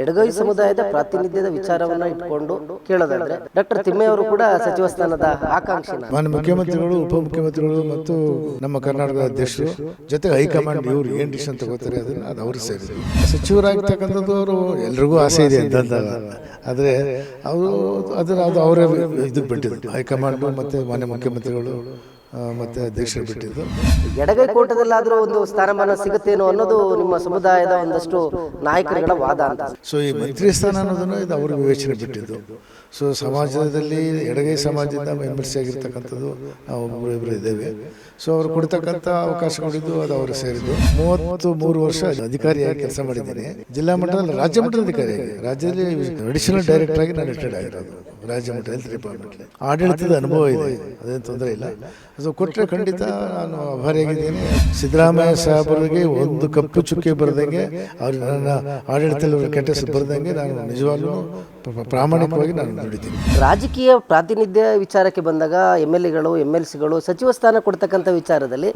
ಎಡಗೈ ಸಮುದಾಯದ ಪ್ರಾತಿನಿಧ್ಯದ ವಿಚಾರವನ್ನ ಇಟ್ಕೊಂಡು ಕೇಳೋದಾದ್ರೆ ಡಾಕ್ಟರ್ ತಿಮ್ಮೆಯವರು ಕೂಡ ಸಚಿವ ಸ್ಥಾನದ ಆಕಾಂಕ್ಷೆ ಮಾನ್ಯ ಮುಖ್ಯಮಂತ್ರಿಗಳು ಉಪಮುಖ್ಯಮಂತ್ರಿಗಳು ಮತ್ತು ನಮ್ಮ ಕರ್ನಾಟಕದ ಅಧ್ಯಕ್ಷರು ಜೊತೆಗೆ ಹೈಕಮಾಂಡ್ ಇವ್ರು ಏನು ಡಿಸಿಷನ್ ತಗೋತಾರೆ ಅದನ್ನ ಅದು ಅವರು ಸೇರಿ ಸಚಿವರಾಗಿರ್ತಕ್ಕಂಥದ್ದು ಅವರು ಎಲ್ರಿಗೂ ಆಸೆ ಇದೆ ಅಂತಂದಾಗ ಆದರೆ ಅವರು ಅದನ್ನ ಅದು ಅವರೇ ಇದಕ್ಕೆ ಬಿಟ್ಟಿದ್ದು. ಹೈಕಮಾಂಡ್ ಮತ್ತು ಮಾನ್ಯ ಮುಖ್ಯಮಂತ್ರಿಗಳು ಮತ್ತು ಅಧ್ಯಕ್ಷರು ಬಿಟ್ಟಿದ್ದು. ಎಡಗೈ ಕೋಟದಲ್ಲಾದರೂ ಒಂದು ಸ್ಥಾನಮಾನ ಸಿಗುತ್ತೇನೋ ಅನ್ನೋದು ನಿಮ್ಮ ಸಮುದಾಯದ ಒಂದಷ್ಟು ನಾಯಕರುಗಳ ವಾದ ಅಂತ. ಸೊ ಈ ಮಂತ್ರಿ ಸ್ಥಾನ ಅನ್ನೋದನ್ನು ಇದು ಅವರು ವಿವೇಚನೆ ಬಿಟ್ಟಿದ್ದು. ಸೊ ಸಮಾಜದಲ್ಲಿ ಎಡಗೈ ಸಮಾಜದಿಂದ ಎಂ ಎಲ್ ಸಿ ಆಗಿರ್ತಕ್ಕಂಥದ್ದು ನಾವು ಒಬ್ಬರು ಇಬ್ಬರು ಇದ್ದೇವೆ. ಸೊ ಅವ್ರು ಕೊಡ್ತಕ್ಕಂಥ ಅವಕಾಶ ಕೊಟ್ಟಿದ್ದು ಅದು ಅವರು ಸೇರಿದ್ದು. ಮೂವತ್ತು ಮೂರು ವರ್ಷ ಅಧಿಕಾರಿಯಾಗಿ ಕೆಲಸ ಮಾಡಿದ್ದೀನಿ. ಜಿಲ್ಲಾ ಮಟ್ಟದಲ್ಲಿ ರಾಜ್ಯ ಮಟ್ಟದ ಅಧಿಕಾರಿಯಾಗಿ. ರಾಜ್ಯದಲ್ಲಿ ಅಡಿಷನಲ್ ಡೈರೆಕ್ಟರ್ ಆಗಿ ನಾನು ರಿಟೈರ್ಡ್ ಆಗಿರೋದು. ರಾಜ್ಯ ಮಟ್ಟ ಹೆಲ್ತ್ ಮಟ್ಟದಲ್ಲಿ ಆಡಳಿತದ ಅನುಭವ ಇದೆ ಅದೇನು ತೊಂದರೆ ಇಲ್ಲ. ಅದು ಕೊಟ್ಟರೆ ಖಂಡಿತ ನಾನು ಆಭಾರಿಯಾಗಿದ್ದೇನೆ. ಸಿದ್ದರಾಮಯ್ಯ ಸಾಹೇಬರಿಗೆ ಒಂದು ಕಪ್ಪು ಚುಕ್ಕೆ ಬರೆದಂಗೆ ಅವ್ರು ನನ್ನ ಆಡಳಿತದಲ್ಲಿ ಅವ್ರ ಕೆಟ್ಟ ಬರೆದಂಗೆ ನಾನು ನಿಜವಾಗ್ಲೂ ಪ್ರ- ಪ್ರಾಮಾಣಿಕವಾಗಿ ನಾನು ದುಡಿತೀನಿ. ರಾಜಕೀಯ ಪ್ರಾತಿನಿಧ್ಯ ವಿಚಾರಕ್ಕೆ ಬಂದಾಗ ಎಂ ಎಲ್ ಎಗಳು ಎಂ ಎಲ್ ಸಿಗಳು ಸಚಿವ ಸ್ಥಾನ ಕೊಡ್ತಕ್ಕಂಥ ವಿಚಾರದಲ್ಲಿ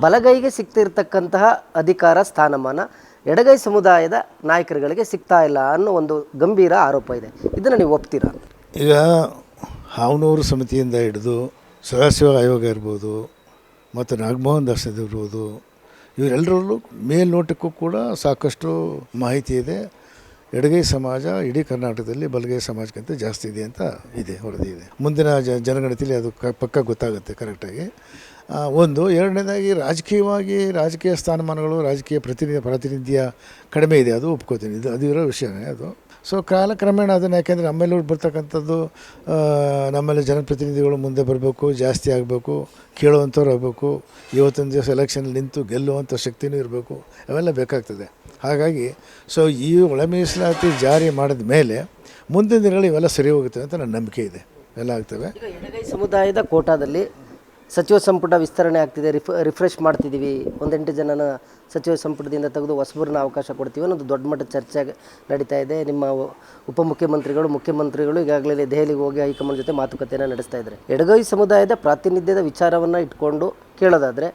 ಬಲಗೈಗೆ ಸಿಗ್ತಿರ್ತಕ್ಕಂತಹ ಅಧಿಕಾರ ಸ್ಥಾನಮಾನ ಎಡಗೈ ಸಮುದಾಯದ ನಾಯಕರುಗಳಿಗೆ ಸಿಗ್ತಾ ಇಲ್ಲ ಅನ್ನೋ ಒಂದು ಗಂಭೀರ ಆರೋಪ ಇದೆ. ಇದನ್ನು ನೀವು ಒಪ್ತೀರಾ? ಈಗ ಹಾವನೂರು ಸಮಿತಿಯಿಂದ ಹಿಡಿದು ಸದಾಶಿವ ಆಯೋಗ ಇರ್ಬೋದು ಮತ್ತು ನಾಗಮೋಹನ್ ದಾಸ್ ಇರ್ಬೋದು, ಇವರೆಲ್ಲರಲ್ಲೂ ಮೇಲ್ನೋಟಕ್ಕೂ ಕೂಡ ಸಾಕಷ್ಟು ಮಾಹಿತಿ ಇದೆ. ಎಡಗೈ ಸಮಾಜ ಇಡೀ ಕರ್ನಾಟಕದಲ್ಲಿ ಬಲಗೈ ಸಮಾಜಕ್ಕಿಂತ ಜಾಸ್ತಿ ಇದೆ ಅಂತ ಇದೆ, ವರದಿ ಇದೆ. ಮುಂದಿನ ಜ ಜನಗಣತಿಯಲ್ಲಿ ಅದು ಕ ಪಕ್ಕ ಗೊತ್ತಾಗುತ್ತೆ ಕರೆಕ್ಟಾಗಿ. ಒಂದು, ಎರಡನೇದಾಗಿ ರಾಜಕೀಯವಾಗಿ ರಾಜಕೀಯ ಸ್ಥಾನಮಾನಗಳು ರಾಜಕೀಯ ಪ್ರತಿನಿಧಿ ಪ್ರಾತಿನಿಧ್ಯ ಕಡಿಮೆ ಇದೆ, ಅದು ಒಪ್ಕೋತೀನಿ. ಇದು, ಅದು ಇರೋ ವಿಷಯನೇ ಅದು. ಸೊ ಕಾಲಕ್ರಮೇಣ ಅದನ್ನು ಯಾಕೆಂದರೆ ನಮ್ಮಲ್ಲಿ ಬರ್ತಕ್ಕಂಥದ್ದು ನಮ್ಮಲ್ಲಿ ಜನಪ್ರತಿನಿಧಿಗಳು ಮುಂದೆ ಬರಬೇಕು, ಜಾಸ್ತಿ ಆಗಬೇಕು, ಕೇಳುವಂಥವ್ರು ಆಗಬೇಕು, ಇವತ್ತಿನ ದಿವಸ ಎಲೆಕ್ಷನ್ ನಿಂತು ಗೆಲ್ಲುವಂಥ ಶಕ್ತಿನೂ ಇರಬೇಕು, ಅವೆಲ್ಲ ಬೇಕಾಗ್ತದೆ. ಹಾಗಾಗಿ ಸೊ ಈ ಒಳ ಮೀಸಲಾತಿ ಜಾರಿ ಮಾಡಿದ ಮೇಲೆ ಮುಂದಿನ ದಿನಗಳು ಇವೆಲ್ಲ ಸರಿ ಹೋಗುತ್ತೆ ಅಂತ ನನ್ನ ನಂಬಿಕೆ ಇದೆ. ಎಲ್ಲ ಆಗ್ತವೆ. ಸಮುದಾಯದ ಕೋಟಾದಲ್ಲಿ ಸಚಿವ ಸಂಪುಟ ವಿಸ್ತರಣೆ ಆಗ್ತಿದೆ, ರಿಫ್, ರಿಫ್ರೆಶ್ ಮಾಡ್ತಿದ್ದೀವಿ. ಒಂದೆಂಟು ಜನನ ಸಚಿವ ಸಂಪುಟದಿಂದ ತೆಗೆದು ಹೊಸಬರನ್ನ ಅವಕಾಶ ಕೊಡ್ತೀವಿ ಅನ್ನೋದು ದೊಡ್ಡ ಮಟ್ಟದ ಚರ್ಚೆ ನಡೀತಾ ಇದೆ. ನಿಮ್ಮ ಉಪಮುಖ್ಯಮಂತ್ರಿಗಳು, ಮುಖ್ಯಮಂತ್ರಿಗಳು ಈಗಾಗಲೇ ದೆಹಲಿಗೆ ಹೋಗಿ ಹೈಕಮಾಂಡ್ ಜೊತೆ ಮಾತುಕತೆಯನ್ನು ನಡೆಸ್ತಾ ಇದ್ದಾರೆ. ಎಡಗೈ ಸಮುದಾಯದ ಪ್ರಾತಿನಿಧ್ಯದ ವಿಚಾರವನ್ನು ಇಟ್ಕೊಂಡು ಕೇಳೋದಾದರೆ,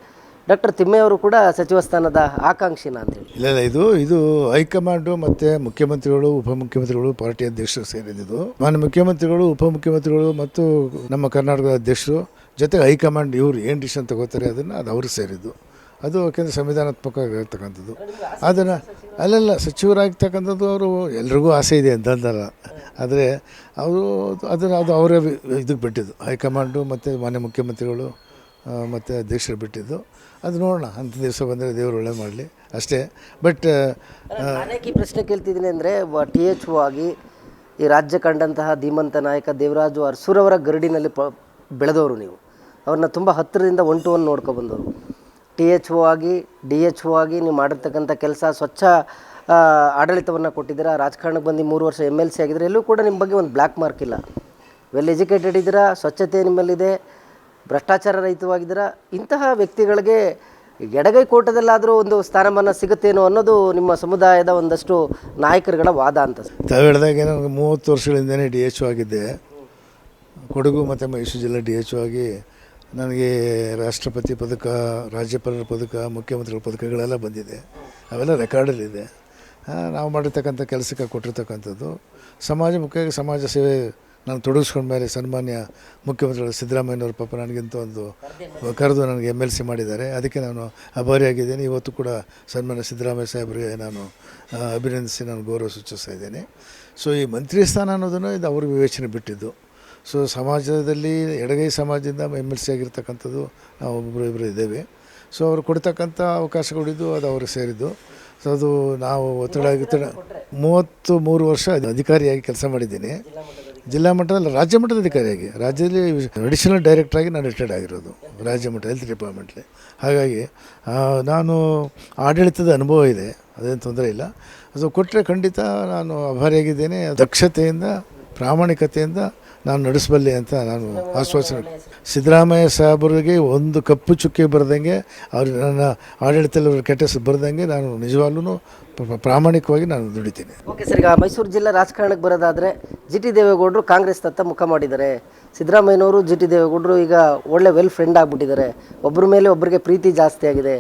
ಡಾಕ್ಟರ್ ತಿಮ್ಮೆಯವರು ಕೂಡ ಸಚಿವ ಸ್ಥಾನದ ಆಕಾಂಕ್ಷಿನ ಅಂತೇಳಿ ಇಲ್ಲ ಇಲ್ಲ, ಇದು ಇದು ಹೈಕಮಾಂಡು ಮತ್ತು ಮುಖ್ಯಮಂತ್ರಿಗಳು, ಉಪಮುಖ್ಯಮಂತ್ರಿಗಳು, ಪಾರ್ಟಿ ಅಧ್ಯಕ್ಷರು ಸೇರಿದ್ದು. ಮಾನ್ಯ ಮುಖ್ಯಮಂತ್ರಿಗಳು, ಉಪಮುಖ್ಯಮಂತ್ರಿಗಳು ಮತ್ತು ನಮ್ಮ ಕರ್ನಾಟಕದ ಅಧ್ಯಕ್ಷರು ಜೊತೆಗೆ ಹೈಕಮಾಂಡ್ ಇವರು ಏನು ಡಿಸಿಷನ್ ತಗೋತಾರೆ ಅದನ್ನು ಅದು ಅವರು ಸೇರಿದ್ದು. ಅದು ಯಾಕೆಂದರೆ ಸಂವಿಧಾನಾತ್ಮಕವಾಗಿರ್ತಕ್ಕಂಥದ್ದು ಅದನ್ನು ಅಲ್ಲೆಲ್ಲ ಸಚಿವರಾಗಿರ್ತಕ್ಕಂಥದ್ದು ಅವರು ಎಲ್ರಿಗೂ ಆಸೆ ಇದೆ ಅಂತಂದಲ್ಲ ಆದರೆ ಅವರು ಅದನ್ನು ಅದು ಅವರೇ ಇದಕ್ಕೆ ಬಿಟ್ಟಿದ್ದು. ಹೈಕಮಾಂಡು ಮತ್ತು ಮಾನ್ಯ ಮುಖ್ಯಮಂತ್ರಿಗಳು ಮತ್ತು ಅಧ್ಯಕ್ಷರು ಬಿಟ್ಟಿದ್ದು. ಅದು ನೋಡೋಣ, ಅಂಥ ದಿವಸ ಬಂದರೆ ದೇವರು ಒಳ್ಳೆ ಮಾಡಲಿ. ಅಷ್ಟೇ. ಬಟ್ ಈ ಪ್ರಶ್ನೆ ಕೇಳ್ತಿದ್ದೀನಿ ಅಂದರೆ ಟಿ ಎಚ್ ಒ ಆಗಿ ಈ ರಾಜ್ಯ ಕಂಡಂತಹ ಧೀಮಂತ ನಾಯಕ ದೇವರಾಜು ಅರ್ಸೂರವರ ಗರಡಿನಲ್ಲಿ ಪ, ಬೆಳೆದವರು ನೀವು. ಅವ್ರನ್ನ ತುಂಬ ಹತ್ತಿರದಿಂದ ಒನ್ ಟು ಒನ್ ನೋಡ್ಕೊ ಬಂದವರು. ಟಿ ಎಚ್ ಒ ಆಗಿ, ಡಿ ಎಚ್ ಒ ಆಗಿ ನೀವು ಮಾಡಿರ್ತಕ್ಕಂಥ ಕೆಲಸ ಸ್ವಚ್ಛ ಆಡಳಿತವನ್ನು ಕೊಟ್ಟಿದ್ದೀರಾ? ರಾಜಕಾರಣಕ್ಕೆ ಬಂದು ಮೂರು ವರ್ಷ ಎಂ ಎಲ್ ಸಿ ಆಗಿದ್ರೆ ಎಲ್ಲೂ ಕೂಡ ನಿಮ್ಮ ಬಗ್ಗೆ ಒಂದು ಬ್ಲ್ಯಾಕ್ ಮಾರ್ಕ್ ಇಲ್ಲ. ವೆಲ್ ಎಜುಕೇಟೆಡ್ ಇದ್ದೀರಾ? ಸ್ವಚ್ಛತೆ ನಿಮ್ಮಲ್ಲಿದೆ. ಭ್ರಷ್ಟಾಚಾರ ರಹಿತವಾಗಿದ್ದೀರಾ? ಇಂತಹ ವ್ಯಕ್ತಿಗಳಿಗೆ ಎಡಗೈ ಕೋಟದಲ್ಲಾದರೂ ಒಂದು ಸ್ಥಾನಮಾನ ಸಿಗುತ್ತೇನೋ ಅನ್ನೋದು ನಿಮ್ಮ ಸಮುದಾಯದ ಒಂದಷ್ಟು ನಾಯಕರುಗಳ ವಾದ ಅಂತ. ತಾವು ಹೇಳಿದಾಗೆ ನನಗೆ ಮೂವತ್ತು ವರ್ಷಗಳಿಂದನೇ ಡಿ ಎಚ್ ಆಗಿದ್ದೆ. ಕೊಡಗು ಮತ್ತು ಮೈಸೂರು ಜಿಲ್ಲೆ ಡಿ ಎಚ್ ಆಗಿ ನನಗೆ ರಾಷ್ಟ್ರಪತಿ ಪದಕ, ರಾಜ್ಯಪಾಲರ ಪದಕ, ಮುಖ್ಯಮಂತ್ರಿಗಳ ಪದಕಗಳೆಲ್ಲ ಬಂದಿದೆ. ಅವೆಲ್ಲ ರೆಕಾರ್ಡಲ್ಲಿದೆ. ನಾವು ಮಾಡಿರ್ತಕ್ಕಂಥ ಕೆಲಸಕ್ಕೆ ಕೊಟ್ಟಿರ್ತಕ್ಕಂಥದ್ದು. ಸಮಾಜ ಮುಖ್ಯವಾಗಿ ಸಮಾಜ ಸೇವೆ ನಾನು ತೊಡಗಿಸ್ಕೊಂಡ ಮೇಲೆ ಸನ್ಮಾನ್ಯ ಮುಖ್ಯಮಂತ್ರಿಗಳು ಸಿದ್ದರಾಮಯ್ಯನವರು ಪಾಪ ನನಗಿಂತ ಒಂದು ಕರೆದು ನನಗೆ ಎಂ ಎಲ್ ಸಿ ಮಾಡಿದ್ದಾರೆ. ಅದಕ್ಕೆ ನಾನು ಆಭಾರಿಯಾಗಿದ್ದೇನೆ ಇವತ್ತು ಕೂಡ ಸನ್ಮಾನ್ಯ ಸಿದ್ದರಾಮಯ್ಯ ಸಾಹೇಬರಿಗೆ ನಾನು ಅಭಿನಂದಿಸಿ ನಾನು ಗೌರವ ಸೂಚಿಸ್ತಾ ಇದ್ದೇನೆ. ಸೊ ಈ ಮಂತ್ರಿ ಸ್ಥಾನ ಅನ್ನೋದನ್ನು ಇದು ಅವ್ರ ವಿವೇಚನೆ ಬಿಟ್ಟಿದ್ದು. ಸೊ ಸಮಾಜದಲ್ಲಿ ಎಡಗೈ ಸಮಾಜದಿಂದ ಎಂ ಎಲ್ ಸಿ ಆಗಿರ್ತಕ್ಕಂಥದ್ದು ನಾವು ಒಬ್ಬರು ಇಬ್ಬರು ಇದ್ದೇವೆ. ಸೊ ಅವರು ಕೊಡ್ತಕ್ಕಂಥ ಅವಕಾಶಗಳಿದ್ದು ಅದು ಅವರು ಸೇರಿದ್ದು. ಸೊ ಅದು ನಾವು ಒತ್ತಡ ಒತ್ತಡ ಮೂವತ್ತು ಮೂರು ವರ್ಷ ಅಧಿಕಾರಿಯಾಗಿ ಕೆಲಸ ಮಾಡಿದ್ದೀನಿ. ಜಿಲ್ಲಾ ಮಟ್ಟದಲ್ಲಿ, ರಾಜ್ಯ ಮಟ್ಟದ ಅಧಿಕಾರಿಯಾಗಿ. ರಾಜ್ಯದಲ್ಲಿ ಅಡಿಷನಲ್ ಡೈರೆಕ್ಟರ್ ಆಗಿ ನಾನು ರಿಟೈರ್ಡ್ ಆಗಿರೋದು, ರಾಜ್ಯ ಮಟ್ಟ ಹೆಲ್ತ್ ಡಿಪಾರ್ಟ್ಮೆಂಟ್ಲಿ ಹಾಗಾಗಿ ನಾನು ಆಡಳಿತದ ಅನುಭವ ಇದೆ, ಅದೇನು ತೊಂದರೆ ಇಲ್ಲ. ಅದು ಕೊಟ್ಟರೆ ಖಂಡಿತ ನಾನು ಆಭಾರಿಯಾಗಿದ್ದೇನೆ ದಕ್ಷತೆಯಿಂದ, ಪ್ರಾಮಾಣಿಕತೆಯಿಂದ ನಾನು ನಡೆಸಬಲ್ಲೆ ಅಂತ ನಾನು ಆಶ್ವಾಸನೆ ಸಿದ್ದರಾಮಯ್ಯ ಸಾಹೇಬರಿಗೆ ಒಂದು ಕಪ್ಪು ಚುಕ್ಕೆ ಬರೆದಂಗೆ ಅವ್ರು ನನ್ನ ಆಡಳಿತದಲ್ಲಿ ಅವ್ರ ಕೆಟ್ಟ ಬರೆದಂಗೆ ಬರದಂಗೆ ನಾನು ನಿಜವಾಗ್ಲೂ ಪ್ರಾಮಾಣಿಕವಾಗಿ ನಾನು ದುಡಿತೀನಿ. ಓಕೆ ಸರ್ ಈಗ ಮೈಸೂರು ಜಿಲ್ಲಾ ರಾಜಕಾರಣಕ್ಕೆ ಬರೋದಾದರೆ ಜಿ ಟಿ ದೇವೇಗೌಡರು ಕಾಂಗ್ರೆಸ್ ತತ್ತ ಮುಖ ಮಾಡಿದ್ದಾರೆ. ಸಿದ್ದರಾಮಯ್ಯನವರು ಜಿ ಟಿ ದೇವೇಗೌಡರು ಈಗ ಒಳ್ಳೆ ವೆಲ್ ಫ್ರೆಂಡ್ ಆಗಿಬಿಟ್ಟಿದ್ದಾರೆ. ಒಬ್ಬರ ಮೇಲೆ ಒಬ್ಬರಿಗೆ ಪ್ರೀತಿ ಜಾಸ್ತಿ ಆಗಿದೆ.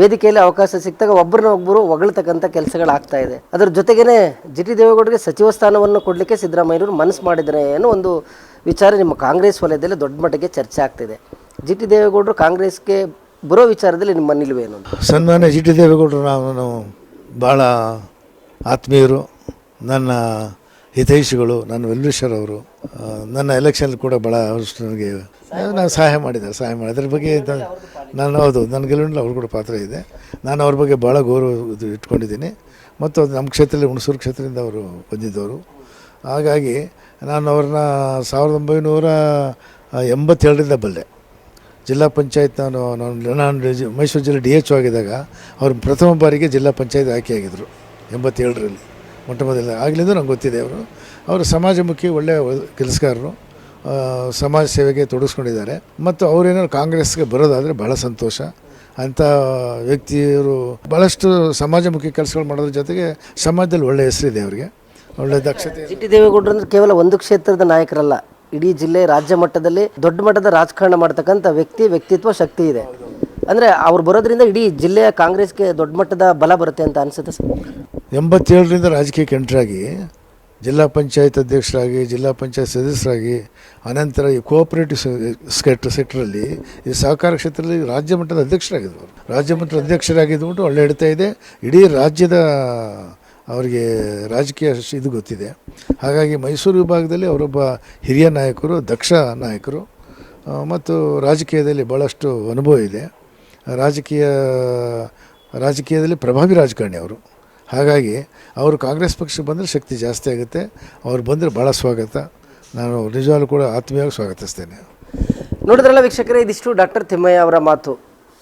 ವೇದಿಕೆಯಲ್ಲಿ ಅವಕಾಶ ಸಿಕ್ಕಾಗ ಒಬ್ಬರನ್ನ ಒಬ್ಬರು ಹೊಗಳತಕ್ಕಂಥ ಕೆಲಸಗಳಾಗ್ತಾ ಇದೆ. ಅದರ ಜೊತೆಗೇನೆ ಜಿ ಟಿ ದೇವೇಗೌಡರಿಗೆ ಸಚಿವ ಸ್ಥಾನವನ್ನು ಕೊಡಲಿಕ್ಕೆ ಸಿದ್ದರಾಮಯ್ಯವರು ಮನಸ್ಸು ಮಾಡಿದರೆ ಅನ್ನೋ ಒಂದು ವಿಚಾರ ನಿಮ್ಮ ಕಾಂಗ್ರೆಸ್ ವಲಯದಲ್ಲಿ ದೊಡ್ಡ ಮಟ್ಟಿಗೆ ಚರ್ಚೆ ಆಗ್ತಿದೆ. ಜಿ ಟಿ ದೇವೇಗೌಡರು ಕಾಂಗ್ರೆಸ್ಗೆ ಬರೋ ವಿಚಾರದಲ್ಲಿ ನಿಮ್ಮ ನಿಲುವೇನು ಸನ್ಮಾನ್ಯ ಜಿ ಟಿ ದೇವೇಗೌಡರು ನಾನು ಭಾಳ ಆತ್ಮೀಯರು. ನನ್ನ ಹಿತೈಷಿಗಳು ನನ್ನ ವೆಲ್ಲೇಶ್ವರ್ ಅವರು ನನ್ನ ಎಲೆಕ್ಷನ್ ಕೂಡ ಭಾಳ ಅವರಷ್ಟು ನನಗೆ, ನಾನು ಸಹಾಯ ಮಾಡಿದ್ದಾರೆ ಸಹಾಯ ಮಾಡಿ ಅದ್ರ ಬಗ್ಗೆ ನಾನು ಹೌದು ನನ್ನ ಗೆಲುವಿನಲ್ಲಿ ಅವ್ರು ಕೂಡ ಪಾತ್ರ ಇದೆ. ನಾನು ಅವ್ರ ಬಗ್ಗೆ ಭಾಳ ಗೌರವ ಇಟ್ಕೊಂಡಿದ್ದೀನಿ. ಮತ್ತು ಅದು ನಮ್ಮ ಕ್ಷೇತ್ರದಲ್ಲಿ, ಹುಣಸೂರು ಕ್ಷೇತ್ರದಿಂದ ಅವರು ಬಂದಿದ್ದವರು. ಹಾಗಾಗಿ ನಾನು ಅವ್ರನ್ನ ಸಾವಿರದ ಒಂಬೈನೂರ ಎಂಬತ್ತೇಳರಿಂದ ಬಲ್ಲೆ. ಜಿಲ್ಲಾ ಪಂಚಾಯತ್ ನಾನು ನಾನು ನಾನು ಮೈಸೂರು ಜಿಲ್ಲೆ ಡಿ ಎಚ್ ಆಗಿದ್ದಾಗ, ಅವರು ಪ್ರಥಮ ಬಾರಿಗೆ ಜಿಲ್ಲಾ ಪಂಚಾಯತ್ ಆಯ್ಕೆಯಾಗಿದ್ದರು ಎಂಬತ್ತೇಳರಲ್ಲಿ ಮೊಟ್ಟ ಮೊದಲ ಆಗಲಿಂದ ನಂಗೆ ಗೊತ್ತಿದೆ ಅವರು ಅವರು ಸಮಾಜಮುಖಿ ಒಳ್ಳೆಯ ಕೆಲಸಗಾರರು. ಸಮಾಜ ಸೇವೆಗೆ ತೊಡಗಿಸ್ಕೊಂಡಿದ್ದಾರೆ. ಮತ್ತು ಅವರೇನಾದ್ರು ಕಾಂಗ್ರೆಸ್ಗೆ ಬರೋದಾದರೆ ಬಹಳ ಸಂತೋಷ. ಅಂಥ ವ್ಯಕ್ತಿಯವರು ಭಾಳಷ್ಟು ಸಮಾಜಮುಖಿ ಕೆಲಸಗಳು ಮಾಡೋದ್ರ ಜೊತೆಗೆ ಸಮಾಜದಲ್ಲಿ ಒಳ್ಳೆಯ ಹೆಸರಿದೆ ಅವರಿಗೆ. ಒಳ್ಳೆಯ ದಕ್ಷತೆ. ಜಿ ಟಿ ದೇವೇಗೌಡರು ಅಂದ್ರೆ ಕೇವಲ ಒಂದು ಕ್ಷೇತ್ರದ ನಾಯಕರಲ್ಲ. ಇಡೀ ಜಿಲ್ಲೆ ರಾಜ್ಯ ಮಟ್ಟದಲ್ಲಿ ದೊಡ್ಡ ಮಟ್ಟದ ರಾಜಕಾರಣ ಮಾಡ್ತಕ್ಕಂಥ ವ್ಯಕ್ತಿ, ವ್ಯಕ್ತಿತ್ವ, ಶಕ್ತಿ ಇದೆ. ಅಂದರೆ ಅವ್ರು ಬರೋದ್ರಿಂದ ಇಡೀ ಜಿಲ್ಲೆಯ ಕಾಂಗ್ರೆಸ್ಗೆ ದೊಡ್ಡ ಮಟ್ಟದ ಬಲ ಬರುತ್ತೆ ಅಂತ ಅನ್ಸುತ್ತೆ ಸರ್? ಎಂಬತ್ತೇಳರಿಂದ ರಾಜಕೀಯಕ್ಕೆ ಎಂಟ್ರಾಗಿ ಜಿಲ್ಲಾ ಪಂಚಾಯತ್ ಅಧ್ಯಕ್ಷರಾಗಿ, ಜಿಲ್ಲಾ ಪಂಚಾಯತ್ ಸದಸ್ಯರಾಗಿ, ಅನಂತರ ಈ ಕೋಆಪರೇಟಿವ್ ಸೆಕ್ಟರ್ ಸೆಕ್ಟರಲ್ಲಿ ಈ ಸಹಕಾರ ಕ್ಷೇತ್ರದಲ್ಲಿ ರಾಜ್ಯ ಮಟ್ಟದ ಅಧ್ಯಕ್ಷರಾಗಿದ್ದರು. ರಾಜ್ಯ ಮಟ್ಟದ ಅಧ್ಯಕ್ಷರಾಗಿದ್ದುಬಿಟ್ಟು ಒಳ್ಳೆ ಹಿಡಿತಾ ಇದೆ. ಇಡೀ ರಾಜ್ಯದ ಅವರಿಗೆ ರಾಜಕೀಯ ಇದು ಗೊತ್ತಿದೆ. ಹಾಗಾಗಿ ಮೈಸೂರು ವಿಭಾಗದಲ್ಲಿ ಅವರೊಬ್ಬ ಹಿರಿಯ ನಾಯಕರು, ದಕ್ಷ ನಾಯಕರು ಮತ್ತು ರಾಜಕೀಯದಲ್ಲಿ ಭಾಳಷ್ಟು ಅನುಭವ ಇದೆ. ರಾಜಕೀಯ, ರಾಜಕೀಯದಲ್ಲಿ ಪ್ರಭಾವಿ ರಾಜಕಾರಣಿ ಅವರು. ಹಾಗಾಗಿ ಅವರು ಕಾಂಗ್ರೆಸ್ ಪಕ್ಷಕ್ಕೆ ಬಂದರೆ ಶಕ್ತಿ ಜಾಸ್ತಿ ಆಗುತ್ತೆ. ಅವ್ರು ಬಂದರೆ ಭಾಳ ಸ್ವಾಗತ. ನಾನು ನಿಜವಾಗ್ಲೂ ಕೂಡ ಆತ್ಮೀಯವಾಗಿ ಸ್ವಾಗತಿಸ್ತೇನೆ. ನೋಡಿದ್ರಲ್ಲ ವೀಕ್ಷಕರೇ, ಇದಿಷ್ಟು ಡಾಕ್ಟರ್ ತಿಮ್ಮಯ್ಯ ಅವರ ಮಾತು.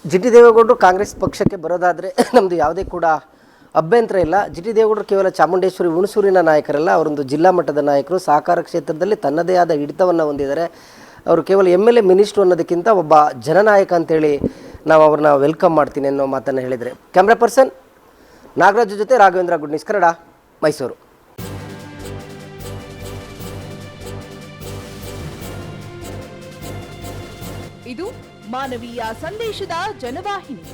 ಜಿ ಟಿ ದೇವೇಗೌಡರು ಕಾಂಗ್ರೆಸ್ ಪಕ್ಷಕ್ಕೆ ಬರೋದಾದರೆ ನಮ್ಮದು ಯಾವುದೇ ಕೂಡ ಅಭ್ಯಂತರ ಇಲ್ಲ. ಜಿ ಟಿ ದೇವೇಗೌಡರು ಕೇವಲ ಚಾಮುಂಡೇಶ್ವರಿ ಹುಣಸೂರಿನ ನಾಯಕರಲ್ಲ, ಅವರೊಂದು ಜಿಲ್ಲಾ ಮಟ್ಟದ ನಾಯಕರು. ಸಹಕಾರ ಕ್ಷೇತ್ರದಲ್ಲಿ ತನ್ನದೇ ಆದ ಹಿಡಿತವನ್ನು ಹೊಂದಿದ್ದಾರೆ. ಅವರು ಕೇವಲ ಎಂ ಎಲ್ ಎ ಮಿನಿಸ್ಟ್ರು ಅನ್ನೋದಕ್ಕಿಂತ ಒಬ್ಬ ಜನನಾಯಕ ಅಂತೇಳಿ ನಾವು ಅವ್ರನ್ನ ವೆಲ್ಕಮ್ ಮಾಡ್ತೀನಿ ಅನ್ನೋ ಮಾತನ್ನು ಹೇಳಿದರೆ. ಕ್ಯಾಮ್ರಾ ಪರ್ಸನ್ ನಾಗರಾಜ್ ಜೊತೆ ರಾಘವೇಂದ್ರ ಗುಡ್ನಿಸ್ ಕನ್ನಡ ಮೈಸೂರು. ಇದು ಮಾನವೀಯ ಸಂದೇಶದ ಜನವಾಹಿನಿ.